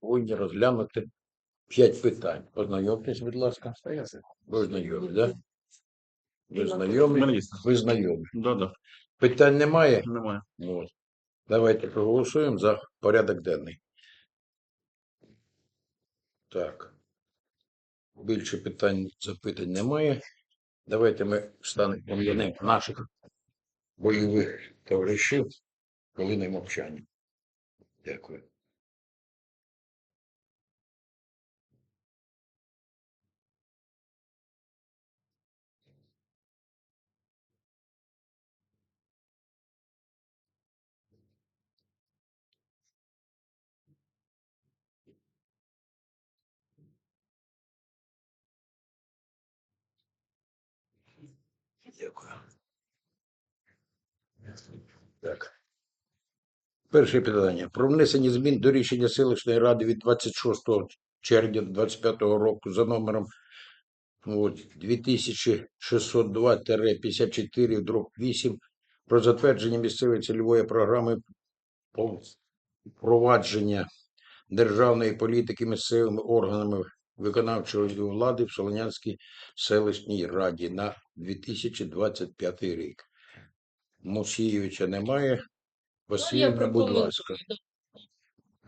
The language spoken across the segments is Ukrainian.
повинні розглянути п'ять питань. Ознайомтесь, будь ласка. Ви знайомі, так? Ви знайомі? Ви знайомі. Да, да. Питань немає? Немає. От. Давайте проголосуємо за порядок денний. Так. Більше питань, запитань немає. Давайте ми станемо пом'янемо наших бойових товаришів хвилиною мовчання. Дякую. Дякую. Так. Перше питання. Про внесення змін до рішення селищної ради від 26 червня 2025 року за номером 2602-54 дроб 8 про затвердження місцевої цільової програми впровадження державної політики місцевими органами виконавчої влади в Солонянській селищній раді на 2025 рік. Мусійовича немає. Васильівна, будь ласка.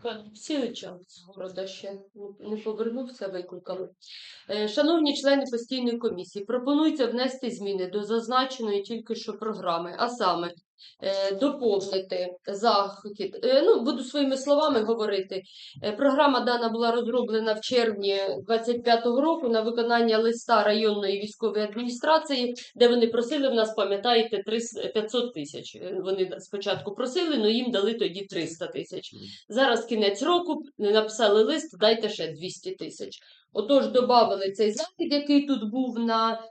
Олексійовича з города ще не- повернувся, викликали. Е, Шановні члени постійної комісії, пропонується внести зміни до зазначеної тільки що програми, а саме доповнити захід. е, Ну, буду своїми словами говорити. Е, Програма дана була розроблена в червні 25-го року на виконання листа районної військової адміністрації, де вони просили в нас, пам'ятаєте, 300 500 тисяч. Е, Вони спочатку просили, але їм дали тоді 300 тисяч. Зараз кінець року написали лист, дайте ще 200 тисяч. Отож, додали цей захід, який тут був на,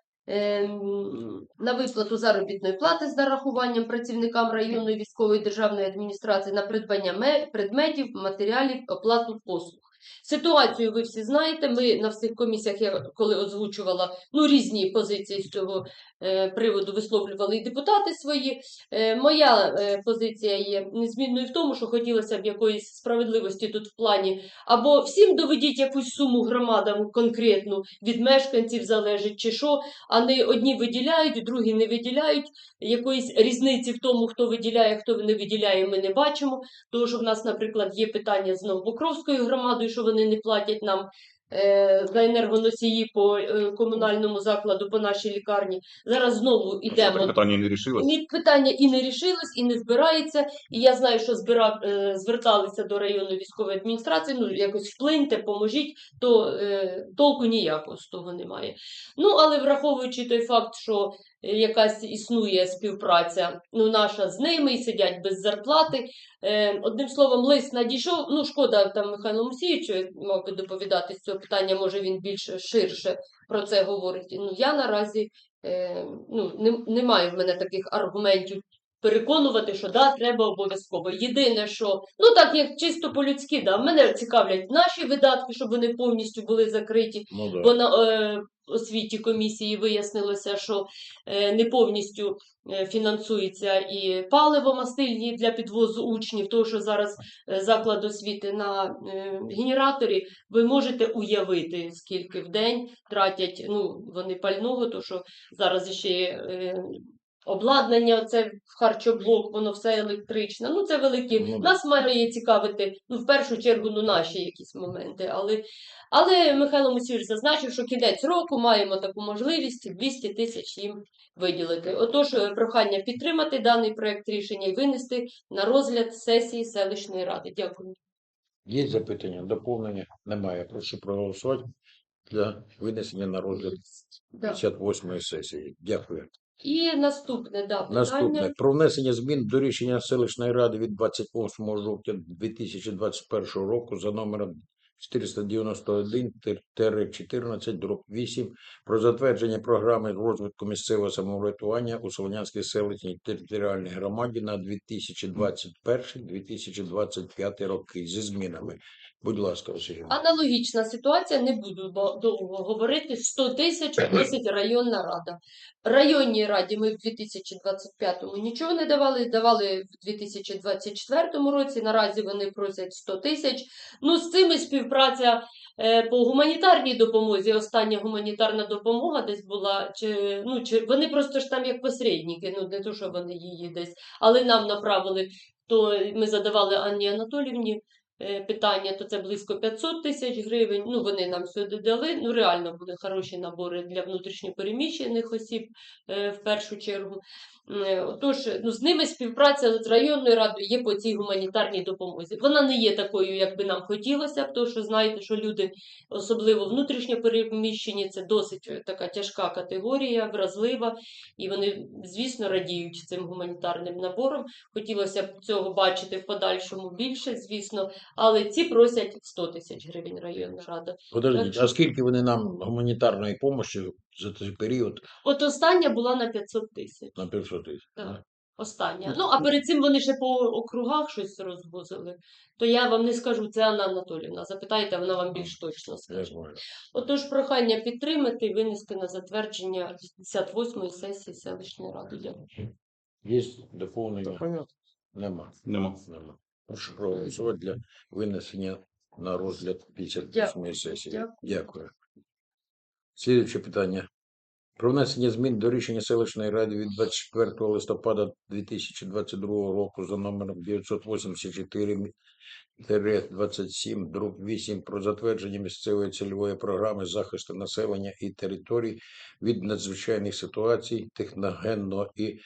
на виплату заробітної плати з нарахуванням працівникам районної військової державної адміністрації на придбання ме- предметів, матеріалів, оплату послуг. Ситуацію ви всі знаєте. Ми на всіх комісіях, я коли озвучувала ну, різні позиції з цього е, приводу, висловлювали і депутати свої. Е, Моя е, позиція є незмінною в тому, що хотілося б якоїсь справедливості тут в плані або всім доведіть якусь суму громадам конкретну від мешканців залежить чи що, а не одні виділяють, другі не виділяють. Якоїсь різниці в тому, хто виділяє, хто не виділяє, ми не бачимо. Тому що в нас, наприклад, є питання з Новопокровською громадою, що вони не платять нам. е, За енергоносії по е, комунальному закладу, по нашій лікарні. Зараз знову Це йдемо питання не рішилось. ні, питання і не рішилось, і не збирається. І я знаю, що збира... е, зверталися до районної військової адміністрації, ну якось вплиньте, поможіть, то е, толку ніякого з того немає. Ну, але враховуючи той факт, що якась існує співпраця ну, наша з ними і сидять без зарплати. Е, одним словом, лист надійшов. Ну, шкода там Михайло Мусійовичу, мав би доповідати з цього питання, може він більш ширше про це говорить. Ну, я наразі е, ну, не, маю в мене таких аргументів переконувати, що да, треба обов'язково. Єдине, що ну так як чисто по-людськи, да, мене цікавлять наші видатки, щоб вони повністю були закриті. Ну, да. Бо на е, освіті комісії вияснилося, що е, не повністю е, фінансується і паливо мастильні для підвозу учнів, тому що зараз е, заклад освіти на е, генераторі, ви можете уявити, скільки в день тратять ну, вони пального, то що зараз ще е, обладнання, це в харчоблок, воно все електричне. Ну, це великі. Ну. Нас має цікавити, ну, в першу чергу, ну, наші якісь моменти. Але, але Михайло Мусійович зазначив, що кінець року маємо таку можливість 200 тисяч їм виділити. Отож, е, прохання підтримати даний проект рішення і винести на розгляд сесії селищної ради. Дякую. Є запитання, доповнення? Немає. Прошу проголосувати для винесення на розгляд Да. 58-ї сесії. Дякую. І наступне да. Наступне. Про внесення змін до рішення селищної ради від 28 жовтня 2021 року за номером 491-14 дроб 8 про затвердження програми розвитку місцевого самоврядування у Солонянській селищній територіальній громаді на 2021-2025 роки зі змінами. Будь ласка, Василь. Аналогічна ситуація, не буду довго говорити. 100 тисяч просить районна рада. Районній раді ми в 2025-му нічого не давали, давали в 2024 році. Наразі вони просять 100 тисяч. Ну, з цими співпраця е, по гуманітарній допомозі. Остання гуманітарна допомога десь була. Чи, ну, чи, вони просто ж там як посередники, ну не то, що вони її десь, але нам направили. То ми задавали Анні Анатолівні питання, то це близько 500 тисяч гривень. Ну, вони нам сюди дали. Ну, реально були хороші набори для внутрішньопереміщених осіб е, в першу чергу. Е, Отож, ну, з ними співпраця з районною радою є по цій гуманітарній допомозі. Вона не є такою, як би нам хотілося тому що знаєте, що люди, особливо внутрішньопереміщені, це досить е, така тяжка категорія, вразлива, і вони, звісно, радіють цим гуманітарним набором. Хотілося б цього бачити в подальшому більше, звісно, але ці просять 100 тисяч гривень районна рада. Подождіть, Так. а скільки вони нам гуманітарної допомоги за цей період От остання була на 500 тисяч. на 500 тисяч? Так. Остання. Ну, а перед цим вони ще по округах щось розвозили. То я вам не скажу, це Анна Анатолівна. Запитайте, вона вам більш точно скаже. Отож, прохання підтримати і винести на затвердження 58-ї сесії селищної ради. Дякую. Є доповнення? Нема. Нема. Нема. Прошу проголосувати для винесення на розгляд 58 сесії. Дякую. Дякую. Слідуюче питання. Про внесення змін до рішення селищної ради від 24 листопада 2022 року за номером 984 дроб 8 про затвердження місцевої цільової програми захисту населення і територій від надзвичайних ситуацій техногенного і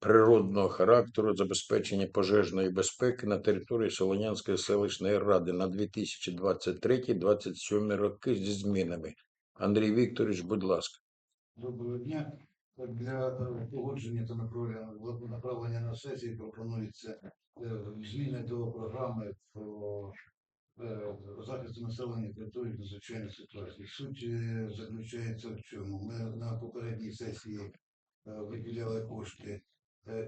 природного характеру забезпечення пожежної безпеки на території Солонянської селищної ради на 2023-2027 роки зі змінами. Андрій Вікторович, будь ласка. Доброго дня. Для погодження та направлення, на сесії пропонується е, зміни до програми про е, захист населення території від надзвичайних ситуацій. Суть е, заключається в чому? Ми на попередній сесії виділяли кошти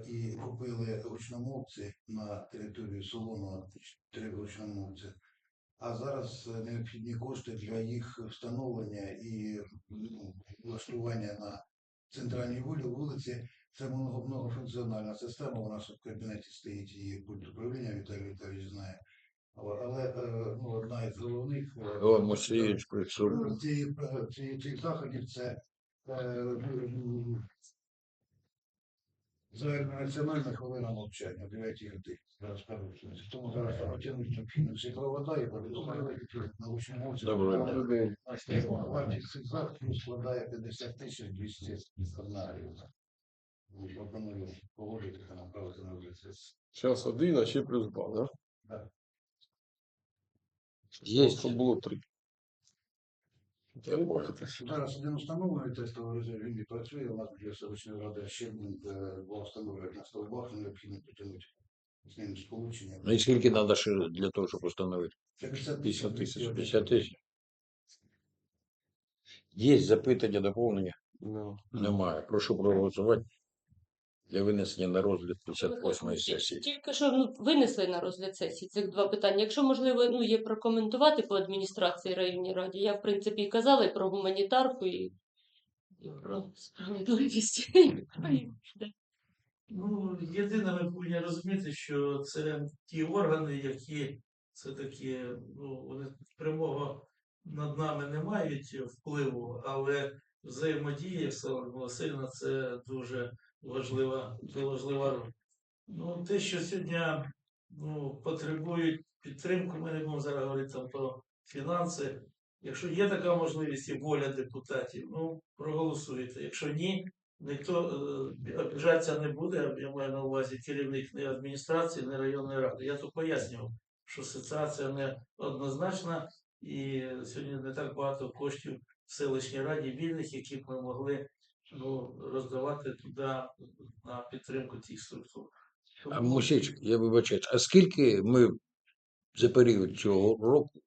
і купили гучномовці на території Солоного, три гучномовці. А зараз е, необхідні кошти для їх встановлення і ну, влаштування на центральній вулиці. Це многофункціональна система. У нас в кабінеті стоїть її пульт управління, Віталій Віталійович знає. Але, е, ну, одна із головних е, О, ну, цієї, е, цієї- цих заходів це е, загальнонаціональна хвилина мовчання о 9 годині. Зараз кажу. Тому зараз потягнуть необхідно світла вода і повідомили на гучній мовці. Доброго дня. Вартість цих заходів складає 50 тисяч 201 гривна. Пропоную погодити та направити на вулиці. Зараз один, а ще плюс бал, да? Є Щоб було три. Не. Зараз один установлений тестовий режим, він не працює. У нас для селищної ради ще е, два встановлюють на столбах, необхідно потягнути з ним сполучення. Ну і скільки треба ще для того, щоб встановити? 50 50 тисяч. 50 тисяч. Є запитання, доповнення? Ну, Немає. Прошу проголосувати для винесення на розгляд Михайло 58 Олексійович, сесії. Тільки що ну, винесли на розгляд сесії цих два питання. Якщо можливо, ну є прокоментувати по адміністрації районній раді. Я в принципі і казала і про гуманітарку, і, і про справедливість. Ну, єдине, ми повинні розуміти, що це ті органи, які це такі, ну, вони прямого над нами не мають впливу, але взаємодія, сказала Васильівна, це дуже важлива, дуже важлива роль. Ну, те, що сьогодні ну, потребують підтримку, ми не будемо зараз говорити там про фінанси. Якщо є така можливість і воля депутатів, ну проголосуйте. Якщо ні, ніхто е, обіжатися не буде. Я маю на увазі керівник не адміністрації, не районної ради. Я то пояснював, що ситуація не однозначна, і сьогодні не так багато коштів в селищній раді вільних, які б ми могли ну, роздавати туди на підтримку цих структур. А Мусіч, я вибачаюсь, а скільки ми за період цього року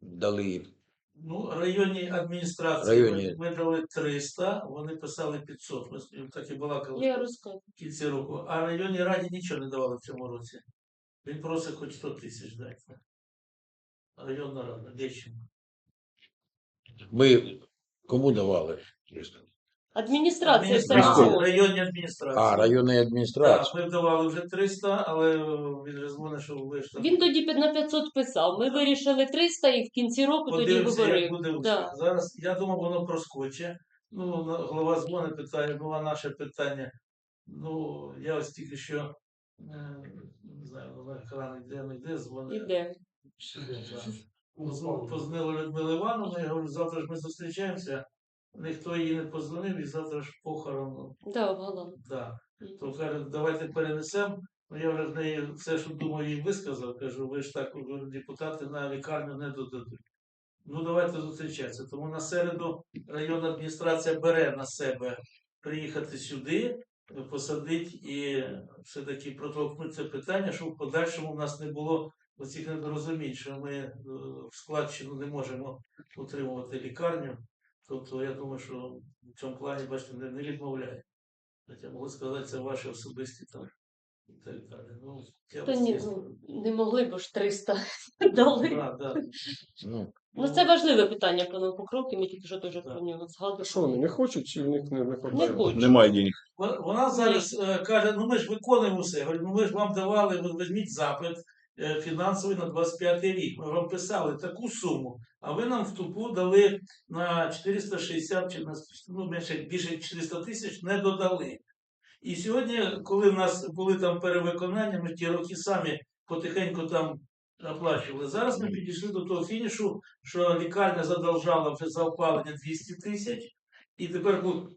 дали. Ну, районній адміністрації Районні. Ми, ми дали 300, вони писали 500. Ми так і балакали Я в кінці року. А районній раді нічого не давали в цьому році. Він просить хоч 100 тисяч дати. Районна рада, Лещенко. Ми кому давали? Адміністрація все Адміністрація, робила. районні адміністрації. А, районної Так, адміністрації. ми давали вже 300, але він же дзвонить, що ви ж там. Він тоді під- на 500 писав. Ми вирішили 300 і в кінці року тоді Подивимося, як говорив. буде Да. Зараз я думав, воно проскоче. Ну, на- голова дзвонить, питає, ну а наше питання. Ну, я ось тільки що е, не знаю, на екран йде, не йде, дзвонить. Іде. Позвонила Людмила Івановна, я говорю, завтра ж ми зустрічаємося. Ніхто їй не позвонив, і завтра ж похорон. Да. Да. То каже, давайте перенесемо. Ну, я вже в неї все, що думаю, їй висказав. Кажу, ви ж так, депутати на лікарню не додадуть. Ну, давайте зустрічатися. Тому на середу районна адміністрація бере на себе приїхати сюди, посадити і все-таки протолкнути це питання, щоб в подальшому в нас не було оцих недорозумінь, що ми е, в складчину не можемо утримувати лікарню. Тобто, я думаю, що в цьому плані, бачите, не, не відмовляє. Хоча можу сказати, це ваші особисті там і так далі. Ну, я Та вас ні, чесно- ну, не могли, бо ж 300 дали. Да, да. Ну, Ну, це важливе питання про Новопокровки, ми тільки що дуже про нього згадували. що вони не хочуть, чи в них не, не Не хочуть. Немає денег. Вона- Вона зараз е, каже: ну ми ж виконуємо все. Говорю, ну ми ж вам давали, ви візьміть запит фінансовий на 25 рік. Ми вам писали таку суму, а ви нам в тупу дали на 460 чи на ну, менше більше 400 тисяч не додали. І сьогодні, коли в нас були там перевиконання, ми ті роки самі потихеньку там оплачували. Зараз ми підійшли до того фінішу, що лікарня задовжала за опалення 200 тисяч, і тепер ну,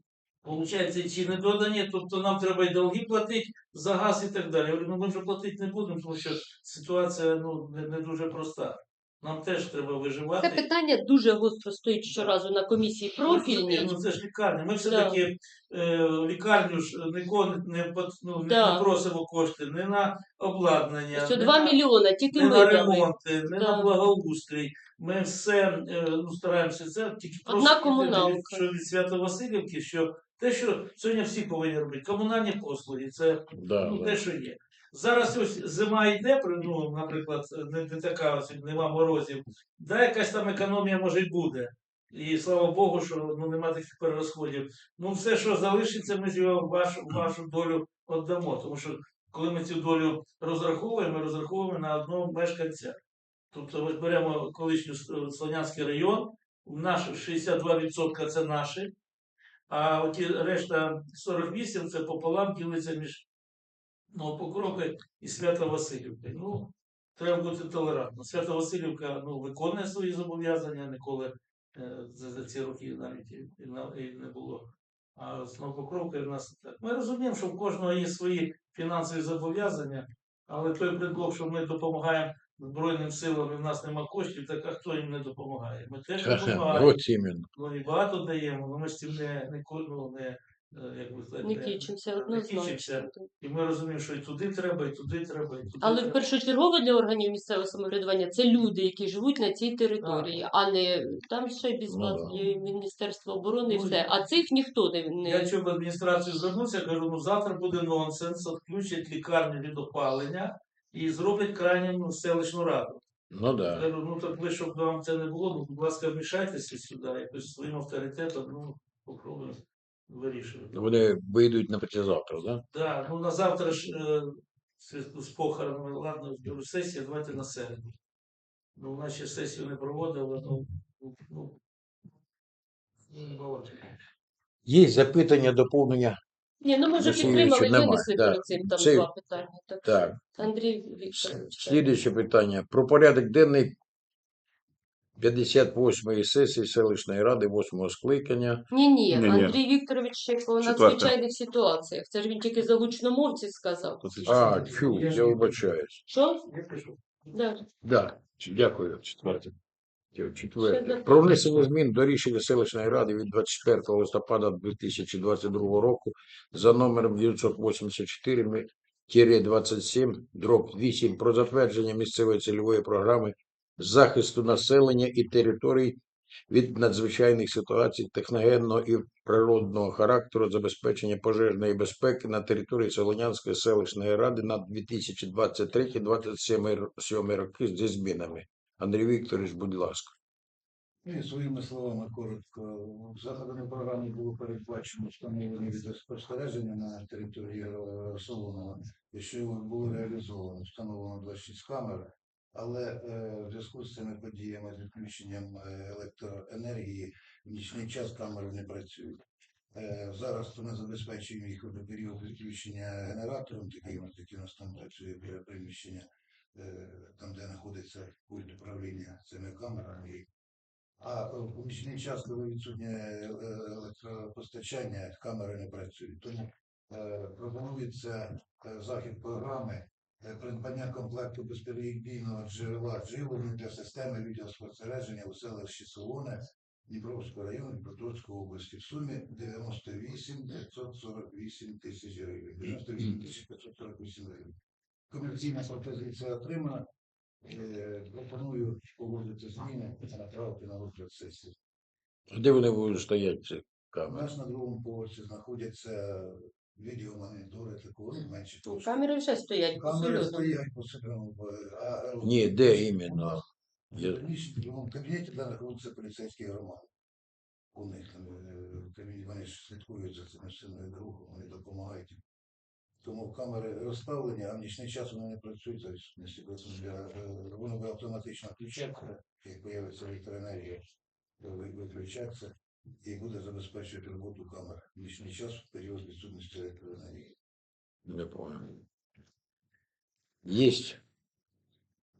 Получається, ці не додані, тобто нам треба й долги платити за газ і так далі. Я говорю, ну ми вже платити не будемо, тому що ситуація ну, не, не дуже проста. Нам теж треба виживати. Це питання дуже гостро стоїть щоразу на комісії профільній. Ну, це ж лікарня. Ми все-таки е, лікарню ж нікого не, не, ну, не, Да. не просимо кошти не на обладнання, Що 2 на, мільйона, тільки не ми на ремонти, не Да. на благоустрій. Ми все е, ну, стараємося це тільки Одна просто від- комуналка. що від Свято-Васильівки, що те, що сьогодні всі повинні робити, комунальні послуги, це Да, ну, да. те, що є. Зараз ось зима йде, ну, наприклад, не, не така ось, нема морозів, да, якась там економія може й буде. І слава Богу, що ну, нема таких перерозходів. Ну, все, що залишиться, ми ж його в вашу, в вашу долю віддамо. Тому що коли ми цю долю розраховуємо, ми розраховуємо на одного мешканця. Тобто ми беремо колишній Слонянський район, наш 62% це наші, а оті решта 48 це пополам ділиться між Новопокровкою і Свято-Василівкою. Ну, треба бути толерантно. Свято-Василівка ну, виконує свої зобов'язання, ніколи е, за, за ці роки навіть і, і і не було. А з Новопокровкою в нас так. Ми розуміємо, що в кожного є свої фінансові зобов'язання, але той предлог, що ми допомагаємо Збройним силам і в нас нема коштів, так а хто їм не допомагає? Ми теж допомагаємо. Ну і багато даємо, але ми ж цим не, не, ну, не, е, як Не кічимося не однозначно. кичимося. І ми розуміємо, що і туди треба, і туди треба, і туди Але треба. першочергово для органів місцевого самоврядування це люди, які живуть на цій території, а не там ще без Ну, вас є Міністерство оборони і Ну, все. А цих ніхто не, не... Я чув в адміністрацію звернувся, кажу, ну завтра буде нонсенс, відключать лікарню від опалення і зроблять крайню селищну раду. Ну да. Кажу, ну так ви, щоб вам це не було, ну, будь ласка, вмішайтеся сюди, якось своїм авторитетом, ну, попробуємо вирішувати. Вони вийдуть на післязавтра, да? Да, ну на завтра ж е, з похоронами, ладно, говорю, сесія, давайте на середу. Ну, наче сесію не проводили, ну, ну, ну, ну, не балакаємо. Є запитання, доповнення? Ні, ну ми вже підтримали, винесли перед цим там Це- два питання. Так. Так. Андрій Вікторович. Слідуюче питання. Про порядок денний 58-ї сесії селищної ради 8-го скликання. Ні, ні, Ні-ні. Андрій Вікторович ще по Четверте. надзвичайних ситуаціях. Це ж він тільки за гучномовців сказав. А, чу, я вибачаюсь. Що? Я пишу. Да. Да, дякую. Четверте. Четверте. Про внесення змін до рішення селищної ради від 24 листопада 2022 року за номером 984 27 дроб 8 про затвердження місцевої цільової програми захисту населення і територій від надзвичайних ситуацій техногенного і природного характеру, забезпечення пожежної безпеки на території Солонянської селищної ради на 2023-2027 роки зі змінами. Андрій Вікторович, будь ласка. І своїми словами коротко. в Заходами програми було передбачено встановлення відеоспостереження на території е, Солонова, і що було реалізовано, встановлено 26 камер, але е, в зв'язку з цими подіями з відключенням е, електроенергії в нічний час камери не працюють. Е, Зараз то ми забезпечуємо їх до періоду відключення генератором, таким, який у нас там працює приміщення, там де знаходиться пульт управління цими камерами. А е, у нічний час, коли відсутнє е, електропостачання, камери не працюють. Тому е, пропонується е, захід програми е, придбання комплекту безперебійного джерела живлення для системи відеоспостереження у селищі Солоне Дніпровського району Дніпропетровської області в сумі 98 548 тисяч гривень. 98 тисяч 548 гривень. Комерційна пропозиція отримана. Е, Пропоную погодити зміни та направити на розгляд сесії. А Де вони будуть стояти, ці У камери? нас на другому поверсі знаходяться відеомонітори такого ну, менше. Ну, Камери вже стоять Камери абсолютно. стоять по центральному, а е, Ні, де іменно? Я- В другому кабінеті, де знаходяться поліцейські громади. У них там е, вони ж слідкують за цими всіми рухом, вони допомагають. їм. Тому камери розставлені, а в нічний час вони не працюють, тобто просто е, воно буде автоматично включатися, як появиться електроенергія, то ви- і буде забезпечувати роботу камер в нічний час в період відсутності електроенергії. Не понял. Є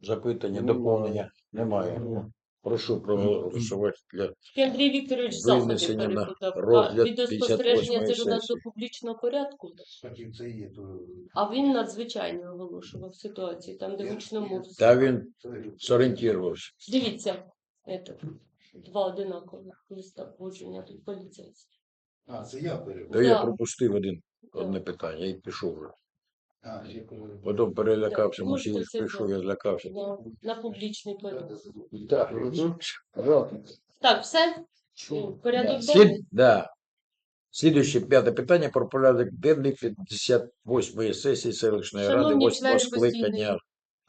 запитання, Немає. доповнення? Немає. Прошу проголосувати для Андрій Вікторович заходи Винесення на перепутав. А розгляд відеоспостереження 58-ї це ж у нас сесії. до публічного порядку. Так це є, то А він надзвичайно оголошував ситуацію, там, де Я- гучно я- мовці. Та він це зорієнтувався. Дивіться, это, два одинакових листа погодження тут поліцейські. А, це я перебув. Та я Да. пропустив один одне питання і пішов вже. Потім перелякався, Да, може, я прийшов, я злякався. На, на публічний порядок. Так. Так, все? Порядок Слід, денний? да. Слідуюче п'яте питання про порядок денний 58-ї сесії селищної ради Шановні 8 скликання. постійної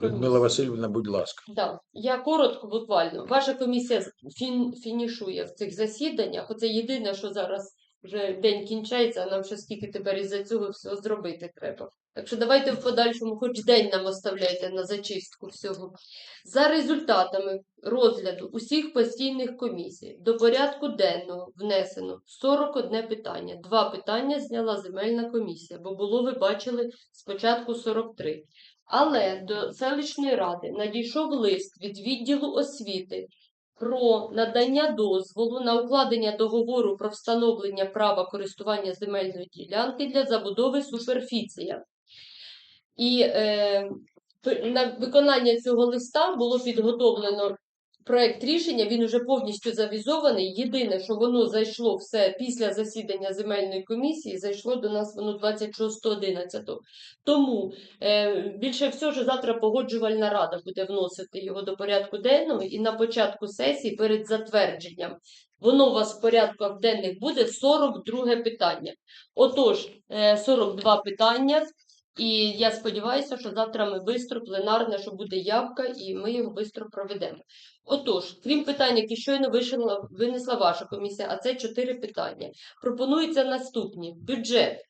Людмила Васильівна, будь ласка. Да. Я коротко, буквально. Ваша комісія фін, фінішує в цих засіданнях. Оце єдине, що зараз вже день кінчається, а нам ще скільки тепер із-за цього всього зробити треба. Так що давайте в подальшому хоч день нам оставляйте на зачистку всього. За результатами розгляду усіх постійних комісій до порядку денного внесено 41 питання. Два питання зняла земельна комісія, бо було, ви бачили, спочатку 43. Але до селищної ради надійшов лист від відділу освіти про надання дозволу на укладення договору про встановлення права користування земельної ділянки для забудови суперфіція. І е, на виконання цього листа було підготовлено проект рішення. Він уже повністю завізований. Єдине, що воно зайшло все після засідання земельної комісії, зайшло до нас воно 26.11. Тому Е, Більше всього, що завтра погоджувальна рада буде вносити його до порядку денного і на початку сесії перед затвердженням. Воно у вас в порядках денних буде 42 питання. Отож, е, 42 питання. І я сподіваюся, що завтра ми швидко пленарне, що буде явка, і ми його швидко проведемо. Отож, крім питань, які щойно вишила- винесла ваша комісія, а це чотири питання. Пропонуються наступні: бюджет.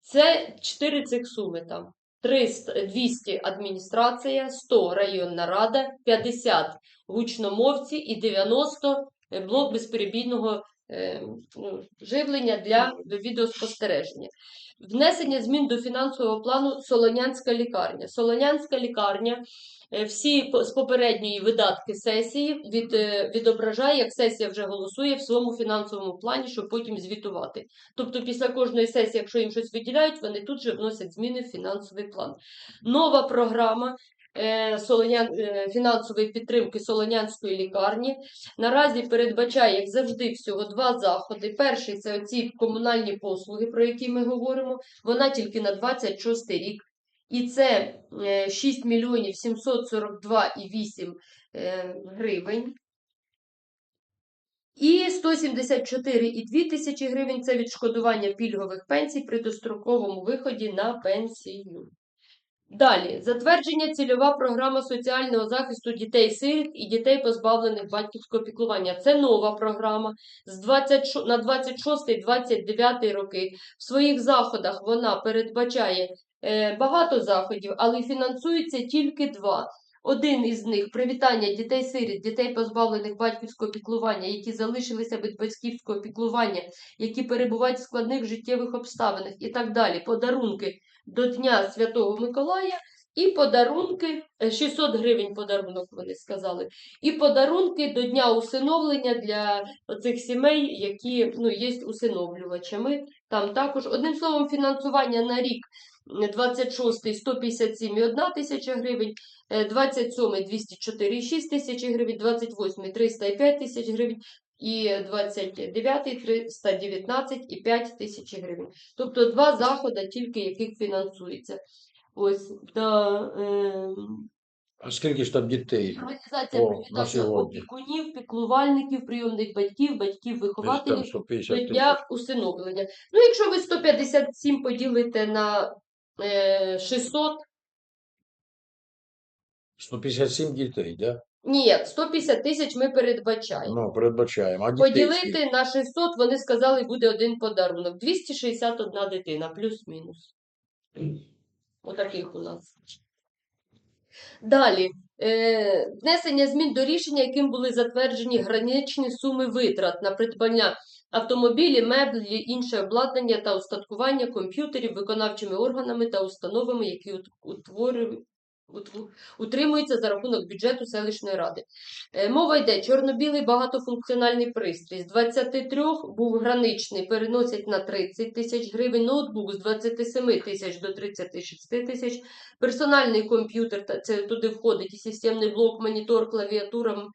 Це чотири цих суми там. 300, 200 адміністрація, 100 районна рада, 50 гучномовці і 90 блок безперебійного живлення для відеоспостереження. Внесення змін до фінансового плану Солонянська лікарня. Солонянська лікарня е, всі з попередньої видатки сесії від, е, відображає, як сесія вже голосує в своєму фінансовому плані, щоб потім звітувати. Тобто після кожної сесії, якщо їм щось виділяють, вони тут же вносять зміни в фінансовий план. Нова програма е, е, фінансової підтримки Солонянської лікарні наразі передбачає, як завжди, всього два заходи. Перший це оці комунальні послуги, про які ми говоримо. Вона тільки на 26 рік. І це е, 6 мільйонів 742,8 е, гривень. І 174,2 тисячі гривень це відшкодування пільгових пенсій при достроковому виході на пенсію. Далі, затвердження цільова програма соціального захисту дітей-сиріт і дітей, позбавлених батьківського піклування. Це нова програма з 26 на 26-29 роки. В своїх заходах вона передбачає е, багато заходів, але фінансується тільки два. Один із них привітання дітей-сиріт, дітей, позбавлених батьківського піклування, які залишилися без батьківського піклування, які перебувають в складних життєвих обставинах і так далі. Подарунки до Дня Святого Миколая і подарунки, е, 600 гривень подарунок, вони сказали, і подарунки до Дня усиновлення для цих сімей, які ну, є усиновлювачами. Там також, одним словом, фінансування на рік 26 157,1 тисяча гривень, е, 27 204,6 тисяч гривень, 28 305 тисяч гривень і 29 319,5 тисяч гривень. Тобто два заходи, тільки яких фінансується. Ось да, е, А скільки ж там дітей? організація О, на привітання сьогодні. опікунів, піклувальників, прийомних батьків, батьків, Десь там вихователів 150 до дня усиновлення. Ну, якщо ви 157 поділите на е, 600, 157 дітей, да? Ні, 150 тисяч ми передбачаємо. Ну, передбачаємо. А дітей скільки? Поділити на 600, вони сказали, буде один подарунок. 261 дитина, плюс-мінус. Отаких у нас. Далі. Е, внесення змін до рішення, яким були затверджені граничні суми витрат на придбання автомобілі, меблі, інше обладнання та устаткування комп'ютерів виконавчими органами та установами, які утворюють. Утримуються за рахунок бюджету селищної ради. Е, Мова йде чорно-білий багатофункціональний пристрій. З 23 був граничний, переносять на 30 тисяч гривень, ноутбук з 27 тисяч до 36 тисяч, персональний комп'ютер, це туди входить і системний блок, монітор, клавіатура,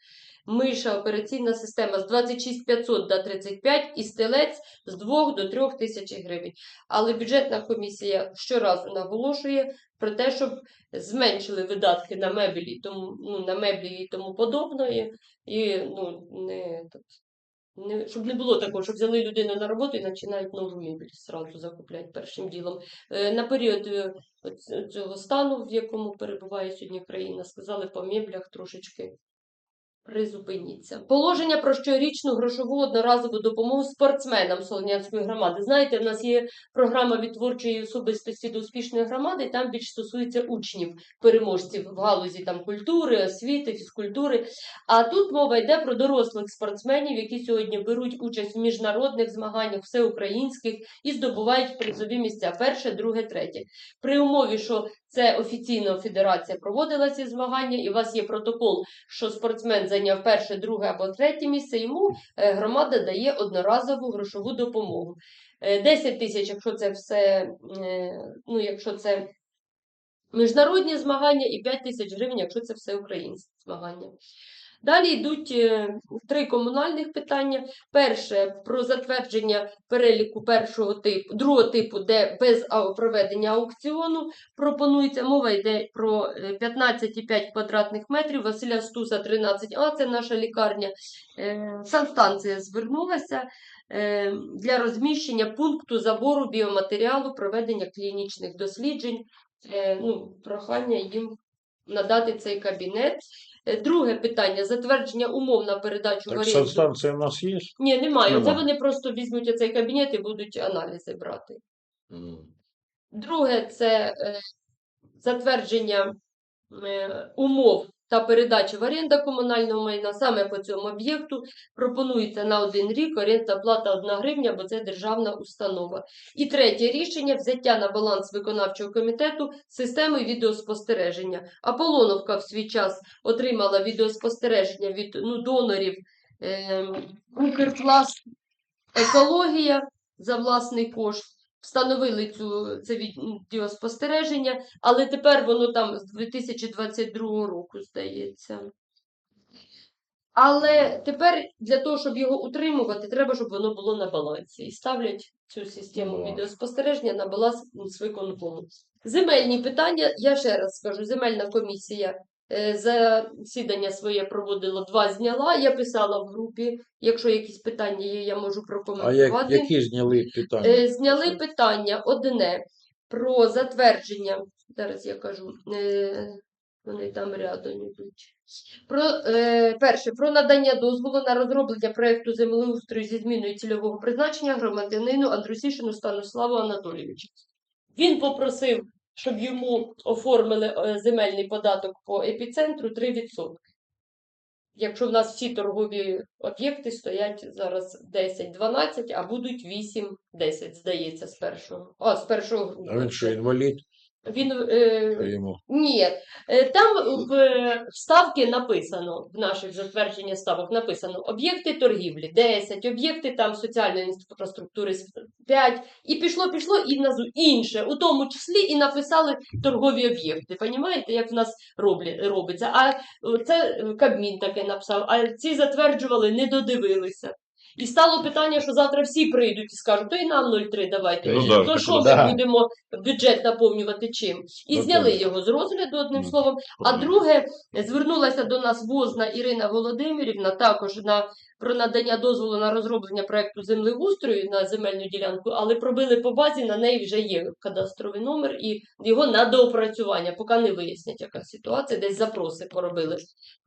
миша, операційна система з 26500 до 35 і стелець з 2 до 3 тисяч гривень. Але бюджетна комісія щоразу наголошує про те, щоб зменшили видатки на меблі, тому, ну, на меблі і тому подобне, і ну, не, не, щоб не було такого, щоб взяли людину на роботу і починають нову мебель зразу закупляти першим ділом. Е, на період е, цього стану, в якому перебуває сьогодні країна, сказали по меблях трошечки призупиніться. Положення про щорічну грошову одноразову допомогу спортсменам Солонянської громади. Знаєте, в нас є програма від творчої особистості до успішної громади, там більш стосується учнів, переможців в галузі там культури, освіти, фізкультури. А тут мова йде про дорослих спортсменів, які сьогодні беруть участь в міжнародних змаганнях, всеукраїнських і здобувають призові місця перше, друге, третє. При умові, що це офіційно федерація проводила ці змагання, і у вас є протокол, що спортсмен зайняв перше, друге або третє місце, йому е, громада дає одноразову грошову допомогу. Е, 10 тисяч, якщо це все, е, ну, якщо це міжнародні змагання, і 5 тисяч гривень, якщо це все українські змагання. Далі йдуть е, три комунальних питання. Перше про затвердження переліку першого типу, другого типу, де без проведення аукціону пропонується. Мова йде про е, 15,5 квадратних метрів. Василя Стуса 13А, це наша лікарня. Е, Санстанція звернулася е, для розміщення пункту забору біоматеріалу, проведення клінічних досліджень. Е, Ну, прохання їм надати цей кабінет. Е, Друге питання затвердження умов на передачу Так, оренду. санстанція в нас є? Ні, немає. Це вони просто візьмуть оцей кабінет і будуть аналізи брати. Mm. Друге це е, затвердження е, умов та передачі в оренду комунального майна саме по цьому об'єкту. Пропонується на один рік орендна плата 1 гривня, бо це державна установа. І третє рішення взяття на баланс виконавчого комітету системи відеоспостереження. Аполлоновка в свій час отримала відеоспостереження від ну, донорів е, Укрпласт екологія за власний кошт. Встановили цю це відеоспостереження, але тепер воно там з 2022 року, здається. Але тепер для того, щоб його утримувати, треба, щоб воно було на балансі. І ставлять цю систему Ну. відеоспостереження на баланс з виконкому. Земельні питання, я ще раз скажу, земельна комісія засідання своє проводила, два зняла. Я писала в групі. Якщо якісь питання є, я можу А як, прокоментувати. які зняли питання? Е, Зняли питання одне про затвердження. Зараз я кажу, е, вони там рядом йдуть. Про е, перше про надання дозволу на розроблення проекту землеустрою зі зміною цільового призначення громадянину Андрусішину Станиславу Анатолійовичу. Він попросив, щоб йому оформили е, земельний податок по епіцентру 3%. Якщо в нас всі торгові об'єкти стоять зараз 10-12, а будуть 8-10, здається, з першого. А, з першого А він що, інвалід? Він е, ні, Е, там в ставки написано, в наших затвердженнях ставок написано об'єкти торгівлі 10, об'єкти там соціальної інфраструктури 5, і пішло, пішло, і внизу інше, у тому числі і написали торгові об'єкти. Понімаєте, як в нас роблі, робиться? А це е, Кабмін таке написав, а ці затверджували, не додивилися. І стало питання, що завтра всі прийдуть і скажуть, то і нам 0,3 давайте. Ну Ну, да, то що да. ми будемо бюджет наповнювати чим? І Ну, зняли так. його з розгляду, одним словом. А друге, звернулася до нас Возна Ірина Володимирівна також на про надання дозволу на розроблення проекту землеустрою на земельну ділянку, але пробили по базі, на неї вже є кадастровий номер і його на доопрацювання, поки не вияснять, яка ситуація, десь запроси поробили.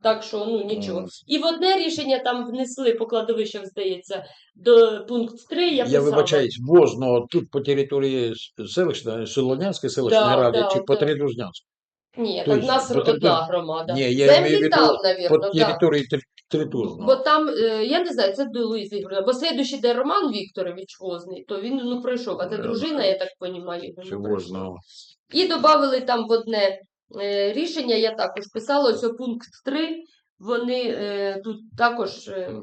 Так що ну нічого. І в одне рішення там внесли по кладовищах, здається, до пункт 3, я Я вибачаюсь, Возно, тут по території селищної, Солонянської селищної Да, ради да, чи по да. Тридужнянській? Ні, То так нас одна громада. Ні, я Землі там, по навірно, да. території Три- Бо там, е, я не знаю, це до Луїзи Ігорівна, бо слідуючий, де Роман Вікторович Возний, то він ну пройшов, а це дружина, я так розумію. Чи Возно? І додали там в одне е, рішення, я також писала, ось пункт 3, вони е, тут також е,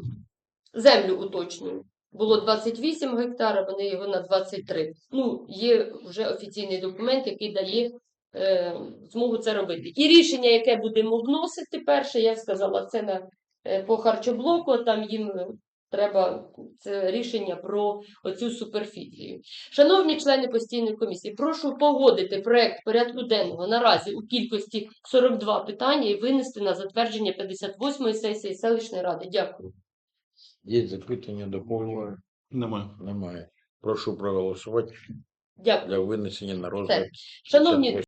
землю уточнюють. Було 28 гектар, а вони його на 23. Ну, є вже офіційний документ, який дає е, змогу це робити. І рішення, яке будемо вносити перше, я сказала, це на, е, по харчоблоку, там їм е, треба це рішення про оцю суперфіцію. Шановні члени постійної комісії, прошу погодити проект порядку денного наразі у кількості 42 питання і винести на затвердження 58-ї сесії селищної ради. Дякую. Є запитання, доповнення? Немає. Немає. Прошу проголосувати Дякую. для винесення на розгляд. Шановні 58.